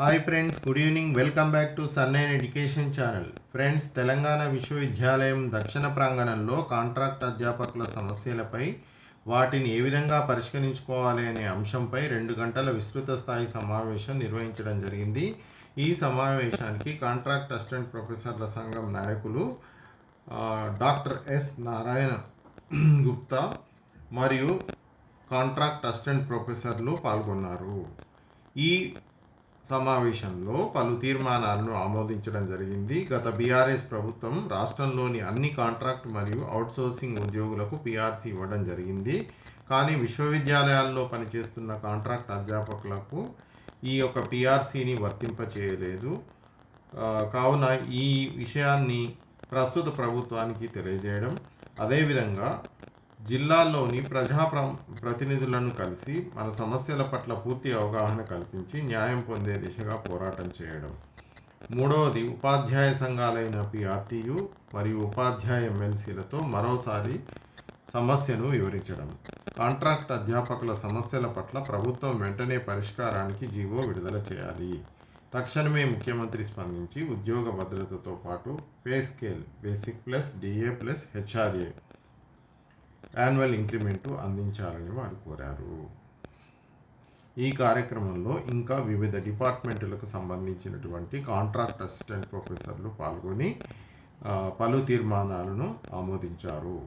Hi friends good evening welcome back to సన్నైన్ education channel friends Telangana విశ్వవిద్యాలయం దక్షిణ ప్రాంగణంలో contract అధ్యాపకుల సమస్యలపై వాటిని ఏ విధంగా పరిష్కరించుకోవాలి అనే అంశంపై రెండు గంటల విస్తృత స్థాయి సమావేశం నిర్వహించడం జరిగింది. ఈ సమావేశానికి కాంట్రాక్ట్ అసిస్టెంట్ ప్రొఫెసర్ల సంఘం నాయకులు డాక్టర్ ఎస్ నారాయణ గుప్తా మరియు కాంట్రాక్ట్ అసిస్టెంట్ ప్రొఫెసర్లు పాల్గొన్నారు. ఈ సమావేశంలో పలు తీర్మానాలను ఆమోదించడం జరిగింది. గత బీఆర్ఎస్ ప్రభుత్వం రాష్ట్రంలోని అన్ని కాంట్రాక్ట్ మరియు అవుట్సోర్సింగ్ ఉద్యోగులకు పిఆర్సీ ఇవ్వడం జరిగింది. కానీ విశ్వవిద్యాలయాల్లో పనిచేస్తున్న కాంట్రాక్ట్ అధ్యాపకులకు ఈ యొక్క పిఆర్సీని వర్తింపచేయలేదు. కావున ఈ విషయాన్ని ప్రస్తుత ప్రభుత్వానికి తెలియజేయడం. అదేవిధంగా జిల్లాల్లోని ప్రజా ప్రతినిధులను కలిసి మన సమస్యల పట్ల పూర్తి అవగాహన కల్పించి న్యాయం పొందే దిశగా పోరాటం చేయడం. మూడవది ఉపాధ్యాయ సంఘాలైన పిఆర్టీయు మరియు ఉపాధ్యాయ ఎమ్మెల్సీలతో మరోసారి సమస్యను వివరించడం. కాంట్రాక్ట్ అధ్యాపకుల సమస్యల పట్ల ప్రభుత్వం వెంటనే పరిష్కారానికి జీవో విడుదల చేయాలి. తక్షణమే ముఖ్యమంత్రి స్పందించి ఉద్యోగ భద్రతతో పాటు pay scale basic plus DA plus HRA annual increment అందించాలని వారు కోరారు. ఈ కార్యక్రమంలో ఇంకా వివిధ డిపార్ట్మెంటులకు సంబంధించినటువంటి కాంట్రాక్ట్ అసిస్టెంట్ ప్రొఫెసర్లు పాల్గొని పలు తీర్మానాలను ఆమోదించారు.